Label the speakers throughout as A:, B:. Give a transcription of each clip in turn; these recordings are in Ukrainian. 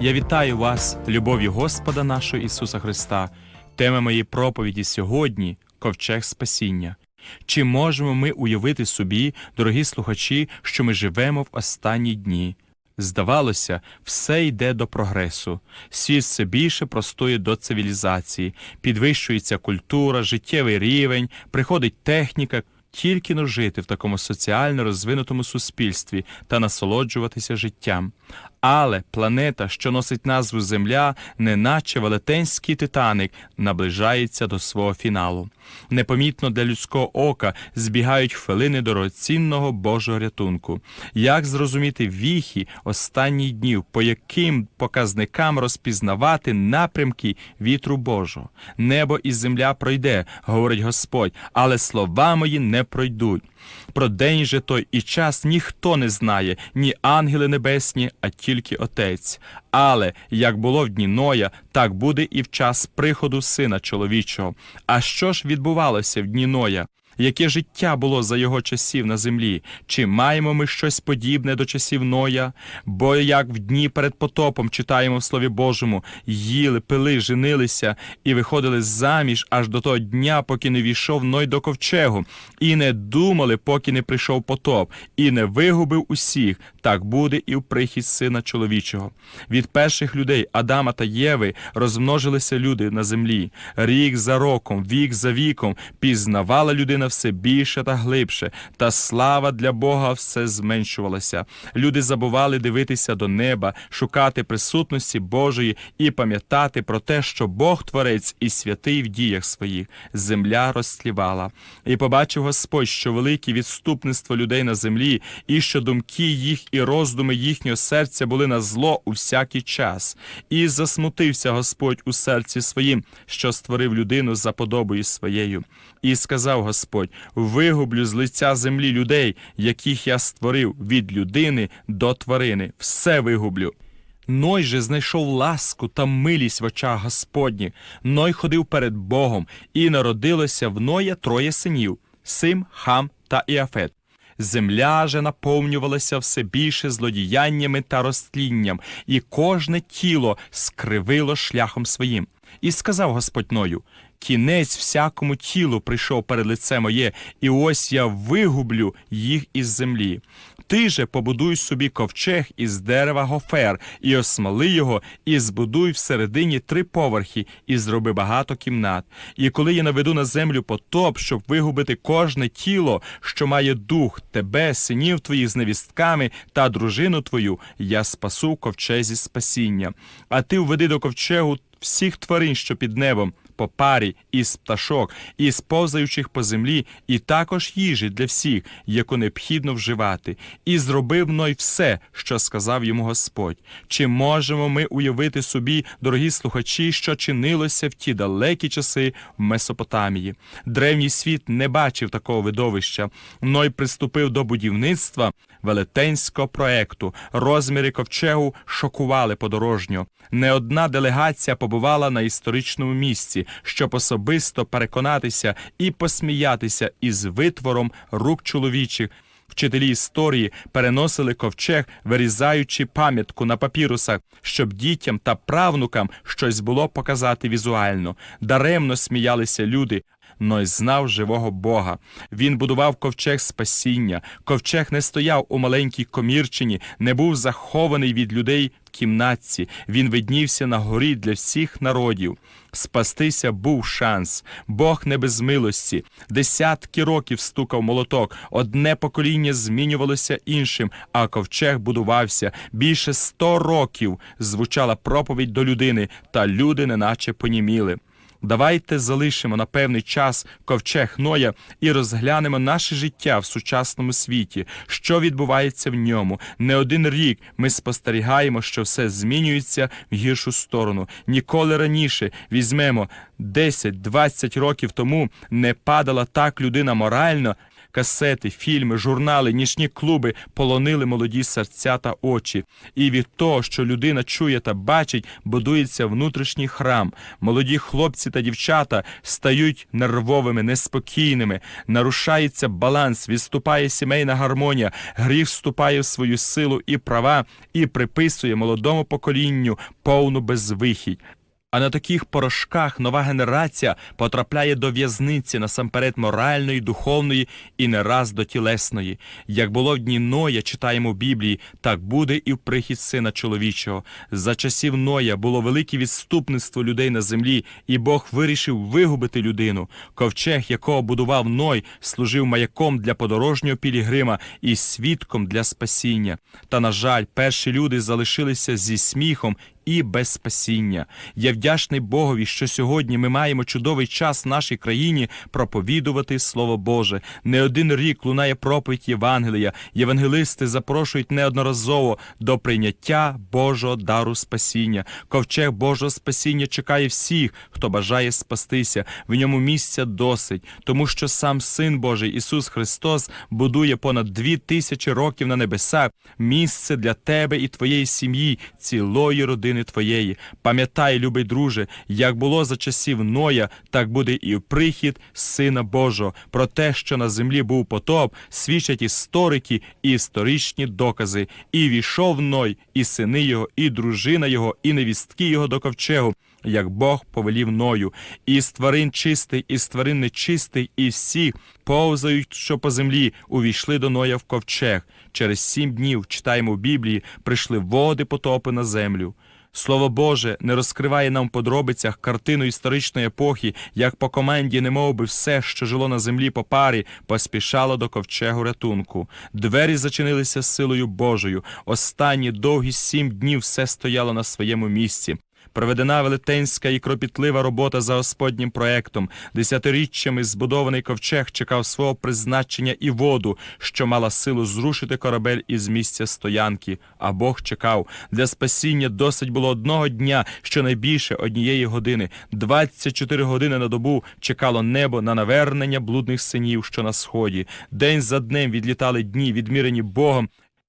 A: Я вітаю вас, любов'ю Господа нашого Ісуса Христа. Тема моєї проповіді сьогодні ковчег спасіння. Чи можемо ми уявити собі, дорогі слухачі, що ми живемо в останні дні? Здавалося, все йде до прогресу. Світ все більше простує до цивілізації, підвищується культура, життєвий рівень, приходить техніка. Тільки но жити в такому соціально розвинутому суспільстві та насолоджуватися життям. Але планета, що носить назву Земля, неначе велетенський титаник, наближається до свого фіналу. Непомітно для людського ока збігають хвилини дорогоцінного Божого рятунку. Як зрозуміти віхи останніх днів, по яким показникам розпізнавати напрямки вітру Божого? Небо і земля пройде, говорить Господь, але слова мої не пройдуть. Про день же той і час ніхто не знає, ні ангели небесні, а тільки Отець. Але як було в дні Ноя, так буде і в час приходу Сина чоловічого. А що ж відбувалося в дні Ноя? Яке життя було за його часів на землі? Чи маємо ми щось подібне до часів Ноя? Бо як в дні перед потопом читаємо в Слові Божому, їли, пили, женилися і виходили заміж аж до того дня, поки не війшов Ной до ковчегу, і не думали, поки не прийшов потоп, і не вигубив усіх. Так буде і в прихід сина чоловічого. Від перших людей Адама та Єви розмножилися люди на землі. Рік за роком, вік за віком пізнавала людина все більше та глибше, та слава для Бога все зменшувалася. Люди забували дивитися до неба, шукати присутності Божої і пам'ятати про те, що Бог творець і святий в діях своїх. Земля розслівала. І побачив Господь, що велике відступництво людей на землі, і що думки їх і роздуми їхнього серця були на зло у всякий час. І засмутився Господь у серці своїм, що створив людину за подобою своєю. І сказав Господь: вигублю з лиця землі людей, яких я створив від людини до тварини. Все вигублю. Ной же знайшов ласку та милість в очах Господніх. Ной ходив перед Богом, і народилося в Ноя троє синів Сим, Хам та Іафет. Земля же наповнювалася все більше злодіяннями та розтлінням, і кожне тіло скривило шляхом своїм. І сказав Господь Ною: Кінець всякому тілу прийшов перед лице моє, і ось я вигублю їх із землі. Ти же побудуй собі ковчег із дерева гофер, і осмоли його, і збудуй всередині три поверхи, і зроби багато кімнат. І коли я наведу на землю потоп, щоб вигубити кожне тіло, що має дух, тебе, синів твоїх з невістками та дружину твою, я спасу ковчезі спасіння. А ти введи до ковчегу всіх тварин, що під небом по парі із пташок, із повзаючих по землі, і також їжі для всіх, яку необхідно вживати, і зробив Ной все, що сказав йому Господь. Чи можемо ми уявити собі, дорогі слухачі, що чинилося в ті далекі часи в Месопотамії? Древній світ не бачив такого видовища. Ной приступив до будівництва велетенського проекту. Розміри ковчегу шокували подорожнього. Не одна делегація побувала на історичному місці, щоб особисто переконатися і посміятися із витвором рук чоловічих. Вчителі історії переносили ковчег, вирізаючи пам'ятку на папірусах, щоб дітям та правнукам щось було показати візуально. Даремно сміялися люди. Ной знав живого Бога. Він будував ковчег спасіння. Ковчег не стояв у маленькій комірчині, не був захований від людей в кімнатці. Він виднівся на горі для всіх народів. Спастися був шанс. Бог не без милості. Десятки років стукав молоток. Одне покоління змінювалося іншим, а ковчег будувався. Більше сто років звучала проповідь до людини, та люди неначе поніміли. Давайте залишимо на певний час ковчег Ноя і розглянемо наше життя в сучасному світі, що відбувається в ньому. Не один рік ми спостерігаємо, що все змінюється в гіршу сторону. Ніколи раніше візьмемо 10-20 років тому не падала так людина морально. Касети, фільми, журнали, нічні клуби полонили молоді серця та очі. І від того, що людина чує та бачить, будується внутрішній храм. Молоді хлопці та дівчата стають нервовими, неспокійними, нарушається баланс, відступає сімейна гармонія, гріх вступає в свою силу і права і приписує молодому поколінню повну безвихідь. А на таких порошках нова генерація потрапляє до в'язниці насамперед моральної, духовної і не раз до тілесної. Як було в дні Ноя, читаємо в Біблії, так буде і в прихід сина чоловічого. За часів Ноя було велике відступництво людей на землі, і Бог вирішив вигубити людину. Ковчег, якого будував Ной, служив маяком для подорожнього пілігрима і свідком для спасіння. Та, на жаль, перші люди залишилися зі сміхом і без спасіння. Я вдячний Богові, що сьогодні ми маємо чудовий час в нашій країні проповідувати Слово Боже. Не один рік лунає проповідь Євангелія. Євангелисти запрошують неодноразово до прийняття Божого дару спасіння. Ковчег Божого спасіння чекає всіх, хто бажає спастися. В ньому місця досить, тому що сам Син Божий Ісус Христос будує понад дві тисячі років на небесах місце для тебе і твоєї сім'ї, цілої родини твоєї. Пам'ятай, любий друже, як було за часів Ноя, так буде і прихід Сина Божого. Про те, що на землі був потоп, свідчать історики і історичні докази. І війшов Ной, і сини його, і дружина його, і невістки його до ковчегу. Як Бог повелів Ною, і з тварин чистий, і з тварин нечистий, і всі, повзають, що по землі, увійшли до Ноя в ковчег. Через сім днів, читаємо в Біблії, прийшли води потопи на землю. Слово Боже не розкриває нам в подробицях картину історичної епохи, як по команді, немов би все, що жило на землі по парі, поспішало до ковчегу рятунку. Двері зачинилися силою Божою. Останні довгі сім днів все стояло на своєму місці. Проведена велетенська і кропітлива робота за Господнім проектом. Десятиріччями збудований ковчег чекав свого призначення і воду, що мала силу зрушити корабель із місця стоянки. А Бог чекав. Для спасіння досить було одного дня, щонайбільше однієї години. 24 години на добу чекало небо на навернення блудних синів, що на сході. День за днем відлітали дні, відмірені Богом.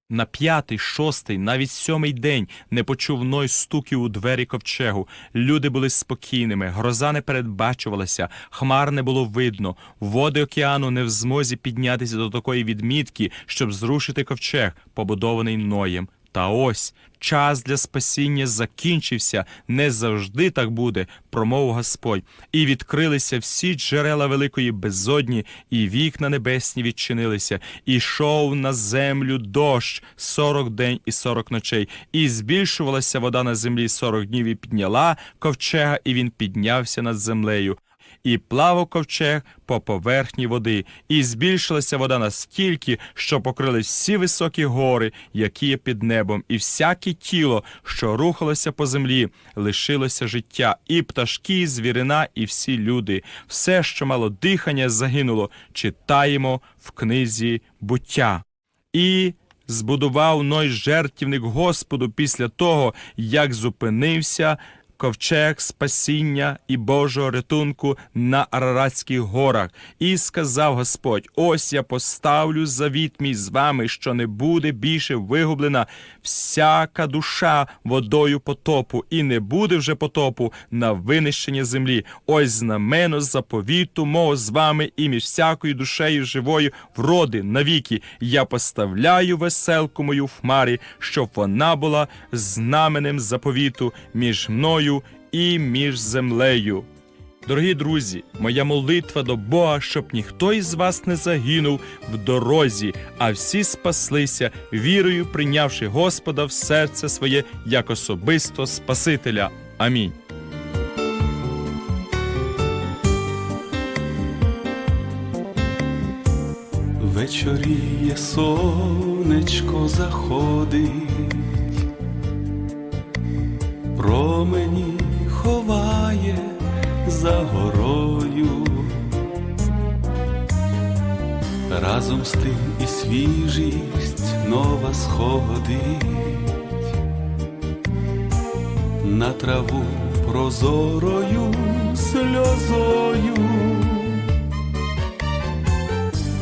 A: На п'ятий, шостий, навіть сьомий день не почув Ной стуків у двері ковчегу. Люди були спокійними, гроза не передбачувалася, хмар не було видно, води океану не в змозі піднятися до такої відмітки, щоб зрушити ковчег, побудований Ноєм. Та ось час для спасіння закінчився, не завжди так буде, промовив Господь. І відкрилися всі джерела великої безодні, і вікна небесні відчинилися, і йшов на землю дощ сорок день і сорок ночей, і збільшувалася вода на землі сорок днів, і підняла ковчега, і він піднявся над землею. І плавав ковчег по поверхні води, і збільшилася вода настільки, що покрили всі високі гори, які є під небом, і всяке тіло, що рухалося по землі, лишилося життя, і пташки, і звірина, і всі люди. Все, що мало дихання, загинуло. Читаємо в книзі буття. І збудував Ной жертівник Господу після того, як зупинився ковчег спасіння і Божого рятунку на Араратських горах. І сказав Господь: Ось я поставлю завіт мій з вами, що не буде більше вигублена всяка душа водою потопу, і не буде вже потопу на винищення землі. Ось знамено заповіту мого з вами і між всякою душею живою вроди навіки. Я поставляю веселку мою в хмарі, щоб вона була знаменем заповіту між мною і між землею. Дорогі друзі, моя молитва до Бога, щоб ніхто із вас не загинув в дорозі, а всі спаслися, вірою прийнявши Господа в серце своє як особисто Спасителя. Амінь.
B: Вечоріє сонечко заходить, промені ховає за горою, разом з тим і свіжість нова сходить, на траву прозорою сльозою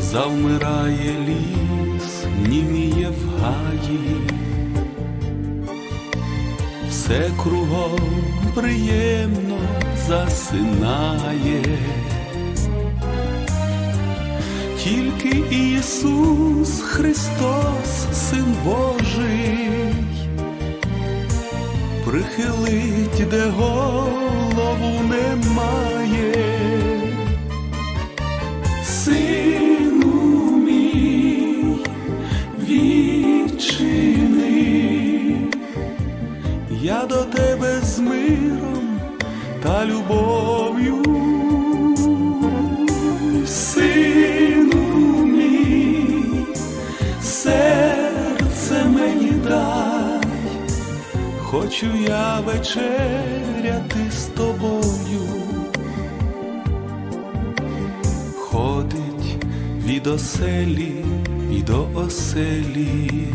B: завмирає ліс, німіє в гаї, все кругом приємно засинає. Тільки Ісус Христос, Син Божий, прихилить, де любов'ю. Сину мій, серце мені дай, хочу я вечеряти з тобою. Ходить від оселі і до оселі,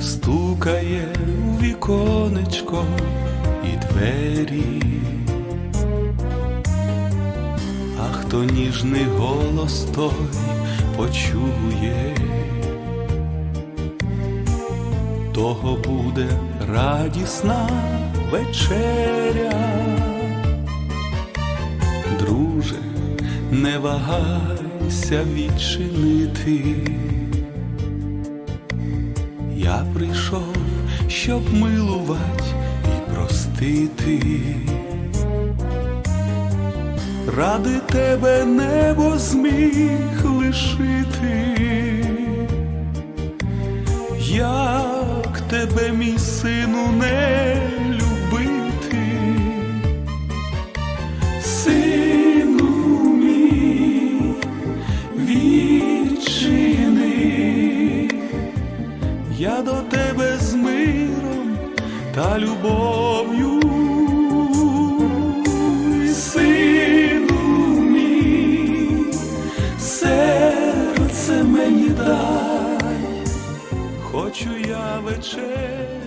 B: стукає у віконечко і двері. А хто ніжний голос той почує, того буде радісна вечеря. Друже, не вагайся відчинити. Я прийшов, щоб милувати простити. Ради тебе небо зміг лишити, як тебе, мій сину, не любити, сину мій, відчини, я до тебе з миром та любов'ю. Серце